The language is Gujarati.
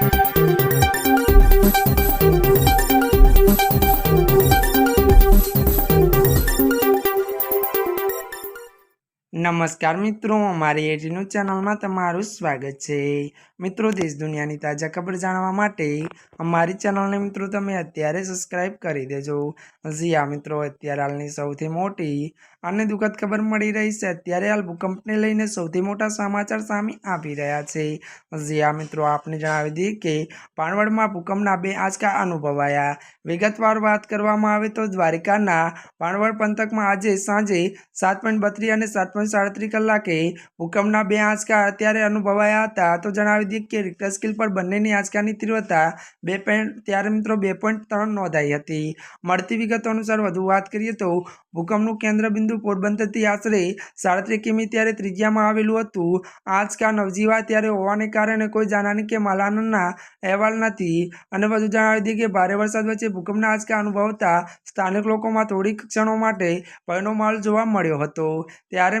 Thank you. નમસ્કાર મિત્રો, અમારી એટીનું ચેનલમાં તમારું સ્વાગત છે. મિત્રો, દેશ દુનિયાની તાજા ખબર જાણવા માટે અમારી ચેનલને મિત્રો તમે અત્યારે સબસ્ક્રાઈબ કરી દેજો. જી આ મિત્રો, અત્યારે હાલની સૌથી મોટી અને દુઃખદ ખબર મળી રહી છે. અત્યારે હાલ ભૂકંપને લઈને સૌથી મોટા સમાચાર સામે આવી રહ્યા છે. જી આ મિત્રો, આપને જણાવી દઈએ કે પાણવડમાં ભૂકંપના બે આંચકા અનુભવાયા. વિગતવાર વાત કરવામાં આવે તો દ્વારિકાના પાણવડ પંથકમાં આજે સાંજે સાત પોઈન્ટ બત્રીસ અને સાત સાડત્રીસ કલાકે ભૂકંપના બે આંચકા અત્યારે અનુભવાયા હતા. તો જણાવી દઈએ કે રિક્ટર સ્કેલ પર બંનેની આંચકાની તીવ્રતા બે પોઈન્ટ ત્યારે મિત્રો બે પોઈન્ટ ત્રણ નોંધાઈ હતી. મળતી વિગતો અનુસાર વધુ વાત કરીએ તો ભૂકંપનું કેન્દ્રબિંદુ પોરબંદરથી આશરે સાડત્રીસ કિમી ત્યારે ત્રિજ્યામાં આવેલું હતું. આંચકા નવજીવા ત્યારે હોવાને કારણે કોઈ જાનહાની કે માલાનના અહેવાલ નથી. અને વધુ જણાવી દઈએ કે ભારે વરસાદ વચ્ચે ભૂકંપના આંચકા અનુભવતા સ્થાનિક લોકોમાં થોડીક ક્ષણો માટે ભયનો માહોલ જોવા મળ્યો હતો. ત્યારે